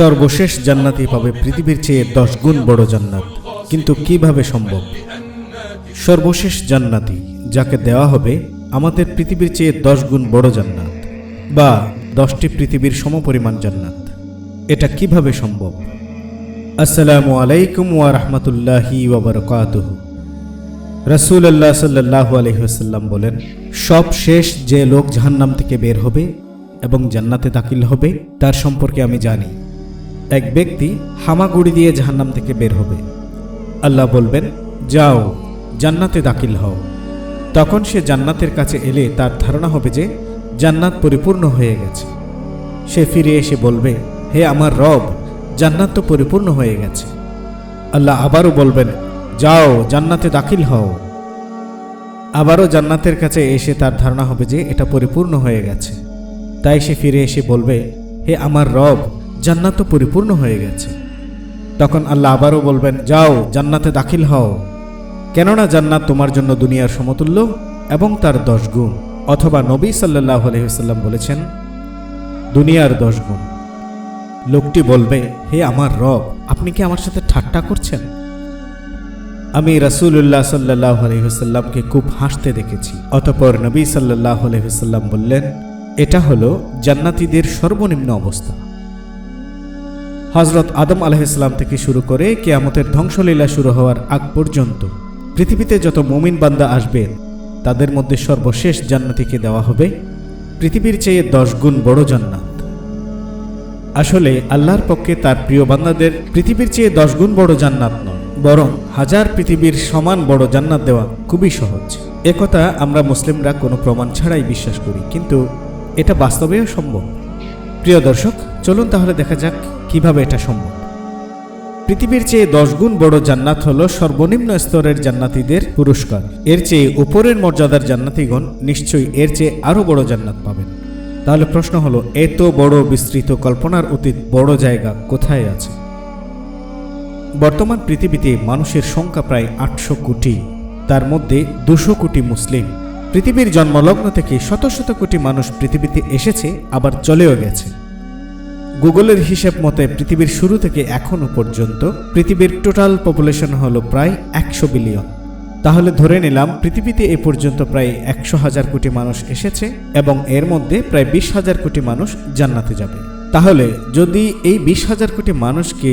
সর্বশেষ জান্নাতি পাবে, পৃথিবীর চেয়ে দশ গুণ বড় জান্নাত। কিন্তু কীভাবে সম্ভব? সর্বশেষ জান্নাতি যাকে দেওয়া হবে আমাদের পৃথিবীর চেয়ে দশ গুণ বড় জান্নাত বা দশটি পৃথিবীর সমপরিমাণ জান্নাত। এটা কীভাবে সম্ভব? আসসালামু আলাইকুম ওয়া রাহমাতুল্লাহি ওয়া বারাকাতুহু। রাসূলুল্লাহ সাল্লাল্লাহু আলাইহি ওয়াসাল্লাম বলেন, সব শেষ যে লোক জাহান্নাম থেকে বের হবে এবং জান্নাতে দাখিল হবে, তার সম্পর্কে আমি জানি। এক ব্যক্তি হামাগুড়ি দিয়ে জাহান্নাম থেকে বের হবে। আল্লাহ বলবেন, যাও, জান্নাতে দাখিল হও। তখন সে জান্নাতের কাছে এলে তার ধারণা হবে যে জান্নাত পরিপূর্ণ হয়ে গেছে। সে ফিরে এসে বলবে, হে আমার রব, জান্নাত তো পরিপূর্ণ হয়ে গেছে। আল্লাহ আবারও বলবেন, যাও, জান্নাতে দাখিল হও। আবারও জান্নাতের কাছে এসে তার ধারণা হবে যে এটা পরিপূর্ণ হয়ে গেছে। তাই সে ফিরে এসে বলবে, হে আমার রব জান্নাত পরিপূর্ণ হয়ে গেছে। তখন আল্লাহ আবারও বলবেন, যাও, জান্নাতে দাখিল হও। কেননা জান্নাত তোমার জন্য দুনিয়ার সমতুল্য এবং তার দশ গুণ। অথবা নবী সাল্লাহ আলহিহাল্লাম বলেছেন, দুনিয়ার দশ গুণ। লোকটি বলবে, হে আমার রব, আপনি কি আমার সাথে ঠাট্টা করছেন? আমি রাসূলুল্লাহ সাল্লাহ আলহিহাল্লামকে খুব হাসতে দেখেছি। অতপর নবী সাল্লাহ আলহিহাল্লাম বললেন, এটা হলো জান্নাতীদের সর্বনিম্ন অবস্থা। হজরত আদম আলাহিসাল্লাম থেকে শুরু করে কেয়ামতের ধ্বংসলীলা শুরু হওয়ার আগ পর্যন্ত পৃথিবীতে যত মুমিন বান্দা আসবেন তাদের মধ্যে সর্বশেষ জান্নাতিকে দেওয়া হবে পৃথিবীর চেয়ে দশ গুণ বড় জান্নাত। আসলে আল্লাহর পক্ষে তার প্রিয় বান্দাদের পৃথিবীর চেয়ে দশ গুণ বড় জান্নাত নয়, বরং হাজার পৃথিবীর সমান বড় জান্নাত দেওয়া খুবই সহজ। একথা আমরা মুসলিমরা কোনো প্রমাণ ছাড়াই বিশ্বাস করি, কিন্তু এটা বাস্তবেও সম্ভব। প্রিয় দর্শক, চলুন তাহলে দেখা যাক কীভাবে এটা সম্ভব। পৃথিবীর চেয়ে দশ গুণ বড় জান্নাত হল সর্বনিম্ন স্তরের জান্নাতীদের পুরস্কার। এর চেয়ে উপরের মর্যাদার জান্নাতিগণ নিশ্চয়ই এর চেয়ে আরও বড় জান্নাত পাবেন। তাহলে প্রশ্ন হলো, এত বড় বিস্তৃত কল্পনার অতীত বড় জায়গা কোথায় আছে? বর্তমান পৃথিবীতে মানুষের সংখ্যা প্রায় আটশো কোটি, তার মধ্যে দুশো কোটি মুসলিম। পৃথিবীর জন্মলগ্ন থেকে শত শত কোটি মানুষ পৃথিবীতে এসেছে, আবার চলেও গেছে। গুগলের হিসেব মতে, পৃথিবীর শুরু থেকে এখনও পর্যন্ত পৃথিবীর টোটাল পপুলেশন হল প্রায় একশো বিলিয়ন। তাহলে ধরে নিলাম, পৃথিবীতে এ পর্যন্ত প্রায় একশো হাজার কোটি মানুষ এসেছে এবং এর মধ্যে প্রায় বিশ হাজার কোটি মানুষ জান্নাতে যাবে। তাহলে যদি এই বিশ হাজার কোটি মানুষকে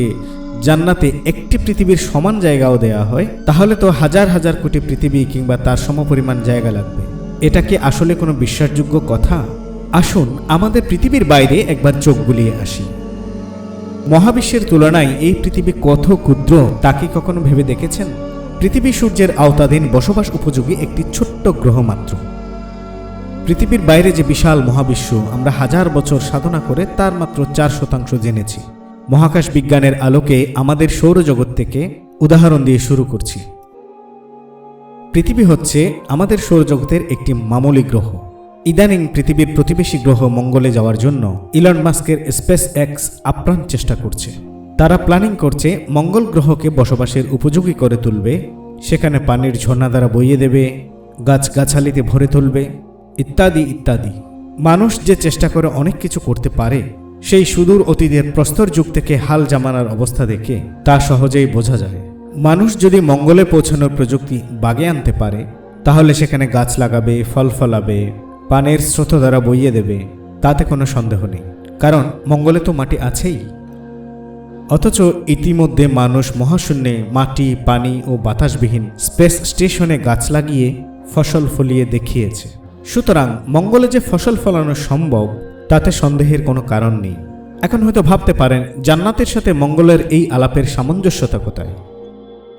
জান্নাতে একটি পৃথিবীর সমান জায়গাও দেয়া হয়, তাহলে তো হাজার হাজার কোটি পৃথিবী কিংবা তার সমপরিমাণ জায়গা লাগবে। এটা কি আসলে কোনো বিশ্বাসযোগ্য কথা? আসুন আমাদের পৃথিবীর বাইরে একবার চোখ বুলিয়ে আসি। মহাবিশ্বের তুলনায় এই পৃথিবী কত ক্ষুদ্র, তা কি কখনো ভেবে দেখেছেন? পৃথিবী সূর্যের আওতাধীন বসবাস উপযোগী একটি ছোট্ট গ্রহ মাত্র। পৃথিবীর বাইরে যে বিশাল মহাবিশ্ব আমরা হাজার বছর সাধনা করে তার মাত্র চার শতাংশ জেনেছি। মহাকাশ বিজ্ঞানের আলোকে আমাদের সৌরজগৎ থেকে উদাহরণ দিয়ে শুরু করছি। পৃথিবী হচ্ছে আমাদের সৌরজগতের একটি মামুলি গ্রহ। ইদানিং পৃথিবীর প্রতিবেশী গ্রহ মঙ্গলে যাওয়ার জন্য ইলন মাস্কের স্পেস এক্স আপ্রাণ চেষ্টা করছে। তারা প্ল্যানিং করছে মঙ্গল গ্রহকে বসবাসের উপযোগী করে তুলবে, সেখানে পানির ঝর্ণা দ্বারা বইয়ে দেবে, গাছগাছালিতে ভরে তুলবে, ইত্যাদি ইত্যাদি। মানুষ যে চেষ্টা করে অনেক কিছু করতে পারে, সেই সুদূর অতীতের প্রস্তর যুগ থেকে হাল জামানার অবস্থা দেখে তা সহজেই বোঝা যায়। মানুষ যদি মঙ্গলে পৌঁছানোর প্রযুক্তি বাগে আনতে পারে, তাহলে সেখানে গাছ লাগাবে, ফল ফলাবে, পানের স্রোত দ্বারা বইয়ে দেবে, তাতে কোনো সন্দেহ নেই। কারণ মঙ্গলে তো মাটি আছেই। অথচ ইতিমধ্যে মানুষ মহাশূন্যে মাটি, পানি ও বাতাসবিহীন স্পেস স্টেশনে গাছ লাগিয়ে ফসল ফলিয়ে দেখিয়েছে। সুতরাং মঙ্গলে যে ফসল ফলানো সম্ভব, তাতে সন্দেহের কোনো কারণ নেই। এখন হয়তো ভাবতে পারেন, জান্নাতের সাথে মঙ্গলের এই আলাপের সামঞ্জস্যতা কোথায়?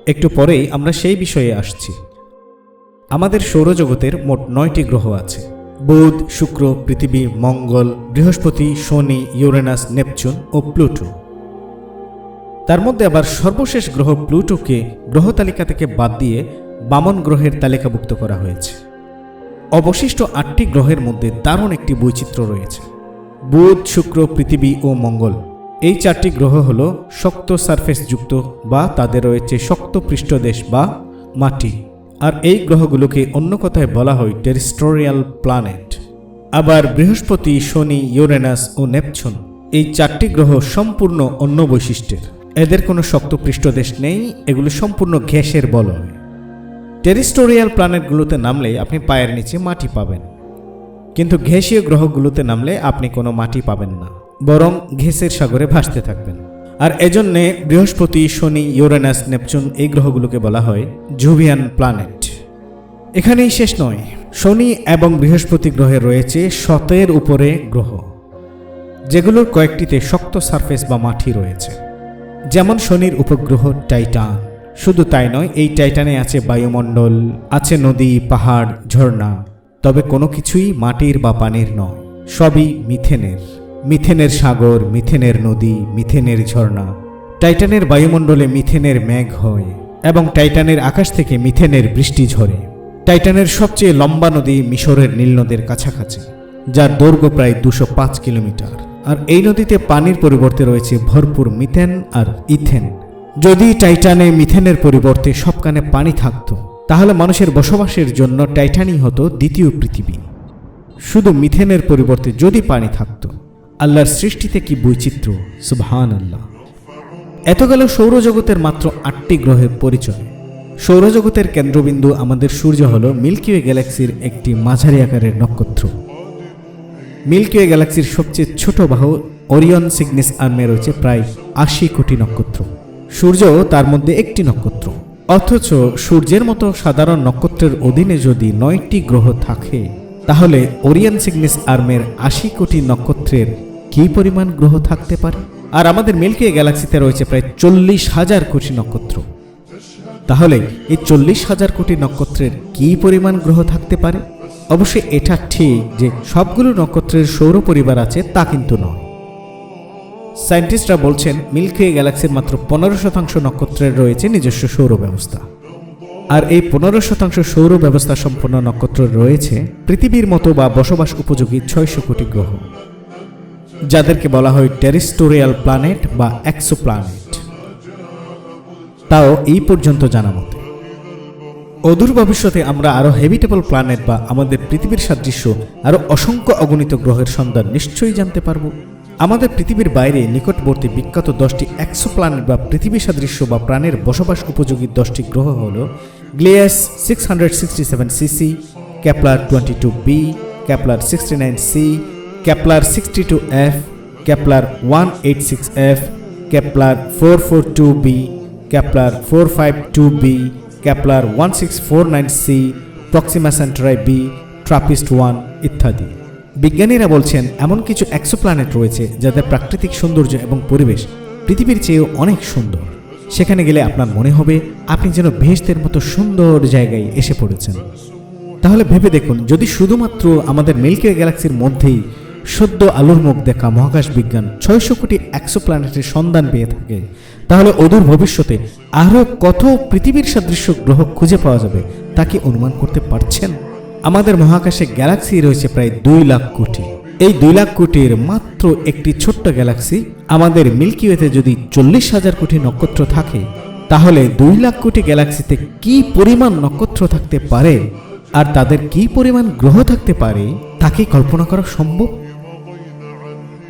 একটু পরেই আমরা সেই বিষয়ে আসছি। আমাদের সৌরজগতের মোট নয়টি গ্রহ আছে। বুধ, শুক্র, পৃথিবী, মঙ্গল, বৃহস্পতি, শনি, ইউরেনাস, নেপচুন ও প্লুটো। তার মধ্যে আবার সর্বশেষ গ্রহ প্লুটোকে গ্রহ তালিকা থেকে বাদ দিয়ে বামন গ্রহের তালিকাভুক্ত করা হয়েছে। অবশিষ্ট আটটি গ্রহের মধ্যে দারুণ একটি বৈচিত্র্য রয়েছে। বুধ, শুক্র, পৃথিবী ও মঙ্গল। এই চারটি গ্রহ হল শক্ত সারফেসযুক্ত বা তাদের রয়েছে শক্ত পৃষ্ঠদেশ বা মাটি। আর এই গ্রহগুলোকে অন্য কথায় বলা হয় টেরিস্টোরিয়াল প্ল্যানেট। আবার বৃহস্পতি, শনি, ইউরেনাস ও নেপচুন এই চারটি গ্রহ সম্পূর্ণ অন্য বৈশিষ্ট্যের। এদের কোনো শক্ত পৃষ্ঠদেশ নেই, এগুলো সম্পূর্ণ ঘ্যাসের বলয়। টেরিস্টোরিয়াল প্ল্যানেটগুলোতে নামলে আপনি পায়ের নিচে মাটি পাবেন। কিন্তু ঘেঁষীয় গ্রহগুলোতে নামলে আপনি কোনো মাটি পাবেন না। বরং ঘেঁসের সাগরে ভাসতে থাকবেন। আর এজন্যে বৃহস্পতি, শনি, ইউরেনাস, নেপচুন এই গ্রহগুলোকে বলা হয় জুভিয়ান প্ল্যানেট। এখানেই শেষ নয়, শনি এবং বৃহস্পতি গ্রহে রয়েছে শতের উপরে গ্রহ, যেগুলোর কয়েকটিতে শক্ত সারফেস বা মাটি রয়েছে। যেমন শনির উপগ্রহ টাইটান, শুধু তাই নয়, এই টাইটানে আছে বায়ুমণ্ডল, আছে নদী, পাহাড়, ঝর্ণা, তবে কোনো কিছুই মাটির বা পানির নয়, সবই মিথেনের। মিথেনের সাগর, মিথেনের নদী, মিথেনের ঝর্ণা। টাইটানের বায়ুমণ্ডলে মিথেনের মেঘ হয় এবং টাইটানের আকাশ থেকে মিথেনের বৃষ্টি ঝরে। টাইটানের সবচেয়ে লম্বা নদী মিশরের নীল নদের কাছাকাছি, যার দৈর্ঘ্য প্রায় দুশো পাঁচ কিলোমিটার। আর এই নদীতে পানির পরিবর্তে রয়েছে ভরপুর মিথেন আর ইথেন। যদি টাইটানে মিথেনের পরিবর্তে সবখানে পানি থাকতো, তাহলে মানুষের বসবাসের জন্য টাইটানই হতো দ্বিতীয় পৃথিবী। শুধু মিথেনের পরিবর্তে যদি পানি থাকতো আল্লাহর সৃষ্টিতে কি বৈচিত্র্য? সুবহান আল্লাহ এত গেল সৌরজগতের মাত্র আটটি গ্রহের পরিচয়। সৌরজগতের কেন্দ্রবিন্দু আমাদের সূর্য হল মিল্কিওয়ে গ্যালাক্সির একটি মাঝারি আকারের নক্ষত্র। মিল্কিওয়ে গ্যালাক্সির সবচেয়ে ছোট বাহু ওরিয়ন সিগনিস আর্মে রয়েছে প্রায় আশি কোটি নক্ষত্র। সূর্য তার মধ্যে একটি নক্ষত্র। অথচ সূর্যের মতো সাধারণ নক্ষত্রের অধীনে যদি নয়টি গ্রহ থাকে, তাহলে ওরিয়ন সিগনিস আর্মের আশি কোটি নক্ষত্রের কী পরিমাণ গ্রহ থাকতে পারে? আর আমাদের মিল্কিওয়ে গ্যালাক্সিতে রয়েছে প্রায় চল্লিশ হাজার কোটি নক্ষত্র। তাহলে এই চল্লিশ হাজার কোটি নক্ষত্রের কী পরিমাণ গ্রহ থাকতে পারে? অবশ্যই এটা ঠিক যে সবগুলো নক্ষত্রের সৌর পরিবার আছে, তা কিন্তু নয়। সায়েন্টিস্টরা বলছেন মিল্কিওয়ে গ্যালাক্সির মাত্র পনেরো শতাংশ নক্ষত্রের রয়েছে নিজস্ব সৌর ব্যবস্থা। আর এই পনেরো শতাংশ সৌর ব্যবস্থা সম্পন্ন নক্ষত্র রয়েছে পৃথিবীর মতো বা বসবাস উপযোগী ছয়শো কোটি গ্রহ। যাদেরকে বলা হয় টেরিস্টোরিয়াল প্ল্যানেট বা এক্সো প্ল্যানেট তাও এই পর্যন্ত জানা মতে। অদূর ভবিষ্যতে আমরা আরও হেবিটেবল প্ল্যানেট বা আমাদের পৃথিবীর সাদৃশ্য, আরও অসংখ্য অগণিত গ্রহের সন্ধান নিশ্চয়ই জানতে পারব। আমাদের পৃথিবীর বাইরে নিকটবর্তী বিখ্যাত দশটি একশো প্ল্যানেট বা পৃথিবী সাদৃশ্য বা প্রাণের বসবাস উপযোগী দশটি গ্রহ হল Gliese six hundred sixty seven C C, Kepler twenty two B, Kepler sixty nine C Kepler sixty two F Kepler one eight six F Kepler four four two B Kepler four five two B Trappist one ইত্যাদি। বিজ্ঞানীরা বলছেন, এমন কিছু planet রয়েছে যাদের প্রাকৃতিক সৌন্দর্য এবং পরিবেশ পৃথিবীর চেয়েও অনেক সুন্দর। সেখানে গেলে আপনার মনে হবে, আপনি যেন ভেস্তের মতো সুন্দর জায়গায় এসে পড়েছেন। তাহলে ভেবে দেখুন, যদি শুধুমাত্র আমাদের মিল্কি গ্যালাক্সির মধ্যেই সদ্য আলোর মুখ দেখা মহাকাশ বিজ্ঞান ছয়শো কোটি একশো প্ল্যানেটের সন্ধান পেয়ে থাকে। তাহলে অদূর ভবিষ্যতে আরও কত পৃথিবীর সাদৃশ্য গ্রহ খুঁজে পাওয়া যাবে তা কি অনুমান করতে পারছেন? আমাদের মহাকাশে গ্যালাক্সি রয়েছে প্রায় দুই লাখ কোটি। এই দুই লাখ কোটির মাত্র একটি ছোট্ট গ্যালাক্সি আমাদের মিল্কি ওয়েতে যদি চল্লিশ হাজার কোটি নক্ষত্র থাকে, তাহলে দুই লাখ কোটি গ্যালাক্সিতে কি পরিমাণ নক্ষত্র থাকতে পারে? আর তাদের কি পরিমাণ গ্রহ থাকতে পারে তাকে কল্পনা করা সম্ভব?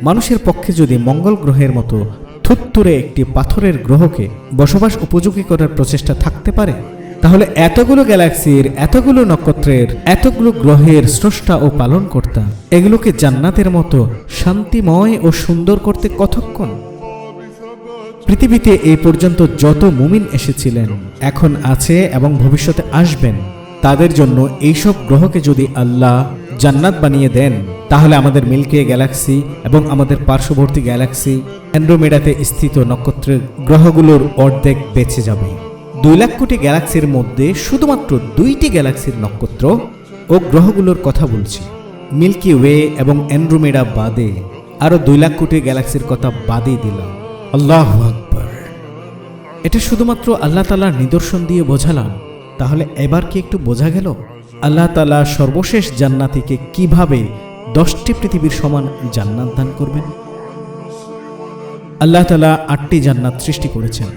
মানুষের পক্ষে যদি মঙ্গল গ্রহের মতো থুত্তুরে একটি পাথরের গ্রহকে বসবাস উপযোগী করার প্রচেষ্টা থাকতে পারে, তাহলে এতগুলো গ্যালাক্সির, এতগুলো নক্ষত্রের, এতগুলো গ্রহের স্রষ্টা ও পালনকর্তা এগুলোকে জান্নাতের মতো শান্তিময় ও সুন্দর করতে কতক্ষণ? পৃথিবীতে এই পর্যন্ত যত মুমিন এসেছিলেন, এখন আছে এবং ভবিষ্যতে আসবেন। তাদের জন্য এইসব গ্রহকে যদি আল্লাহ জান্নাত বানিয়ে দেন, তাহলে আমাদের মিল্কে গ্যালাক্সি এবং আমাদের পার্শ্ববর্তী গ্যালাক্সি অ্যান্ড্রোমেডাতে স্থিত নক্ষত্রের গ্রহগুলোর অর্ধেক বেঁচে যাবে। দুই লাখ কোটি গ্যালাক্সির মধ্যে শুধুমাত্র দুইটি গ্যালাক্সির নক্ষত্র ও গ্রহগুলোর কথা বলছি। মিল্কি ওয়ে এবং অ্যান্ড্রোমেডা বাদে আরও দুই লাখ কোটি গ্যালাক্সির কথা বাদই দিলাম। আল্লাহ আকবর। এটা শুধুমাত্র আল্লাহ তালার নিদর্শন দিয়ে বোঝালাম। তাহলে এবার কি একটু বোঝা গেল? আল্লাহ তালা সর্বশেষ জান্নাতিকে কীভাবে দশটি পৃথিবীর সমান জান্নাত দান করবেন? আল্লাহ তালা আটটি জান্নাত সৃষ্টি করেছেন।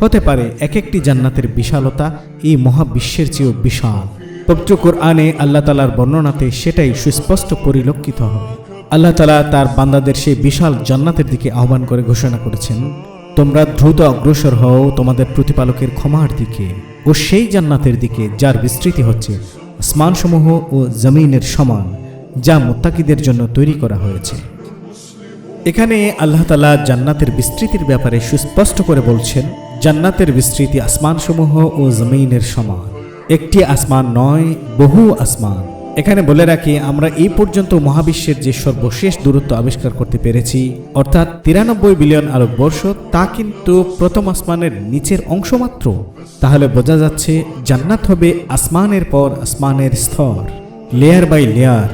হতে পারে এক একটি জান্নাতের বিশালতা এই মহাবিশ্বের চেয়েও বিশাল। পবিত্র কোরআনে আল্লাহ তালার বর্ণনাতে সেটাই সুস্পষ্ট পরিলক্ষিত হবে। আল্লাহ তালা তার বান্দাদের সেই বিশাল জান্নাতের দিকে আহ্বান করে ঘোষণা করেছেন, তোমরা দ্রুত অগ্রসর হও তোমাদের প্রতিপালকের ক্ষমার দিকে। ও সেই জান্নাতের দিকে যার বিস্তৃতি হচ্ছে আসমানসমূহ ও জমিনের সমান, যা মোত্তাকিদের জন্য তৈরি করা হয়েছে। এখানে আল্লাহ তালা জান্নাতের বিস্তৃতির ব্যাপারে সুস্পষ্ট করে বলছেন, জান্নাতের বিস্তৃতি আসমানসমূহ ও জমিনের সমান। একটি আসমান নয়, বহু আসমান। এখানে বলে রাখি, আমরা এই পর্যন্ত মহাবিশ্বের যে সর্বশেষ দূরত্ব আবিষ্কার করতে পেরেছি, অর্থাৎ তিরানব্বই বিলিয়ন আলোক বর্ষ, তা কিন্তু প্রথম আসমানের নিচের অংশ মাত্র। তাহলে বোঝা যাচ্ছে, জান্নাত হবে আসমানের পর আসমানের স্তর লেয়ার বাই লেয়ার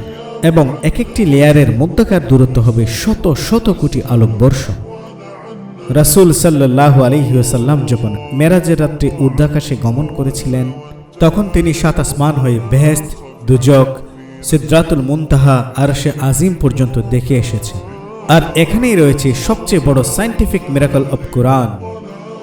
এবং এক একটি লেয়ারের মধ্যকার দূরত্ব হবে শত শত কোটি আলোকবর্ষ রাসূল সাল্লাহ আলহিউসাল্লাম যখন মেরাজের রাত্রে ঊর্ধ্বাকাশে গমন করেছিলেন, তখন তিনি সাত আসমান হয়ে বেহেস্ত দুজক সিদ্রাতুল মুনতাহা আর সে আজিম পর্যন্ত দেখে এসেছে। আর এখানেই রয়েছে সবচেয়ে বড় সায়েন্টিফিক মেরাকল অব কোরআন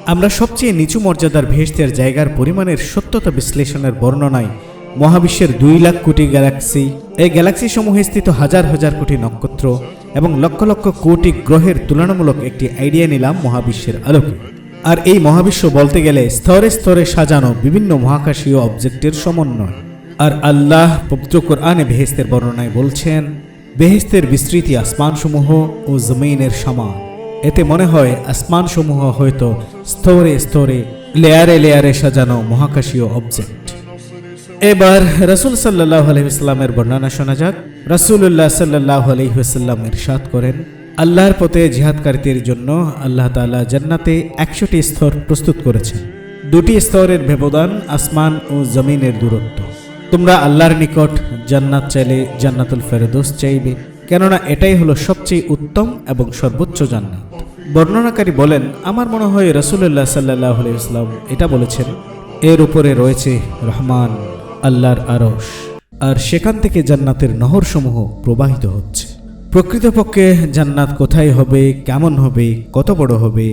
আমরা সবচেয়ে নিচু মর্যাদার ভেস্তের জায়গার পরিমাণের সত্যতা বিশ্লেষণের বর্ণনায় মহাবিশ্বের দুই লাখ কোটি গ্যালাক্সি এই গ্যালাক্সি সমূহে স্থিত হাজার হাজার কোটি নক্ষত্র এবং লক্ষ লক্ষ কোটি গ্রহের তুলনামূলক একটি আইডিয়া নিলাম মহাবিশ্বের আলোকে। আর এই মহাবিশ্ব বলতে গেলে স্তরে স্তরে সাজানো বিভিন্ন মহাকাশীয় অবজেক্টের সমন্বয়। আর আল্লাহ পবিত্র কোরআনে বেহেস্তের বর্ণনায় বলছেন বেহেস্তের বিস্তৃতি আসমানসমূহ ও জমিনের সমান। এতে মনে হয় আসমানসমূহ হয়তো স্তরে স্তরে, লেয়ারে লেয়ারে সাজানো মহাকাশীয় অবজেক্ট এবার রসুল সাল্লাহ আলহিসাল্লামের বর্ণনা শোনা যাক। রসুল্লাহ সাল্লাহ আলহিহাল্লাম ইরশাদ করেন, আল্লাহর পথে জিহাদকারীদের জন্য আল্লাহ তাআলা জান্নাতে একশোটি স্তর প্রস্তুত করেছেন। দুটি স্তরের ব্যবধান আসমান ও জমিনের দূরত্ব। তোমরা আল্লাহর নিকট জান্নাত চাইলে জান্নাতুল ফেরদোস চাইবে। কেননা এটাই হলো সবচেয়ে উত্তম এবং সর্বোচ্চ জান্নাত। বর্ণনাকারী বলেন, আমার মনে হয় রসুল্লাহ সাল্লাহ আলাইসলাম এটা বলেছেন, এর উপরে রয়েছে রহমান, আল্লাহর আরস আর সেখান থেকে জান্নাতের নহরসমূহ প্রবাহিত হচ্ছে। প্রকৃতপক্ষে জান্নাত কোথায় হবে, কেমন হবে, কত বড় হবে,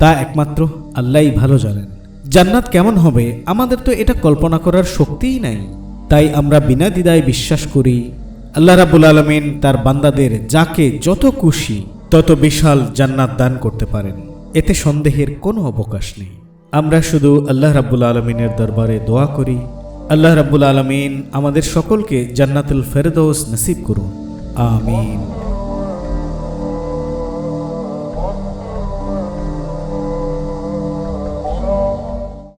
তা একমাত্র আল্লাহই ভালো জানেন। জান্নাত কেমন হবে, আমাদের তো এটা কল্পনা করার শক্তিই নাই। তাই আমরা বিনা দ্বিধায় বিশ্বাস করি, আল্লাহ রাবুল আলমিন তার বান্দাদের যাকে যত খুশি, তত বিশাল জান্নাত দান করতে পারেন। এতে সন্দেহের কোনো অবকাশ নেই। আমরা শুধু আল্লাহ রাব্বুল আলমিনের দরবারে দোয়া করি, আল্লাহ রাব্বুল আলমিন আমাদের সকলকে জান্নাতুল ফেরদৌস নসিব করুন। আমিন।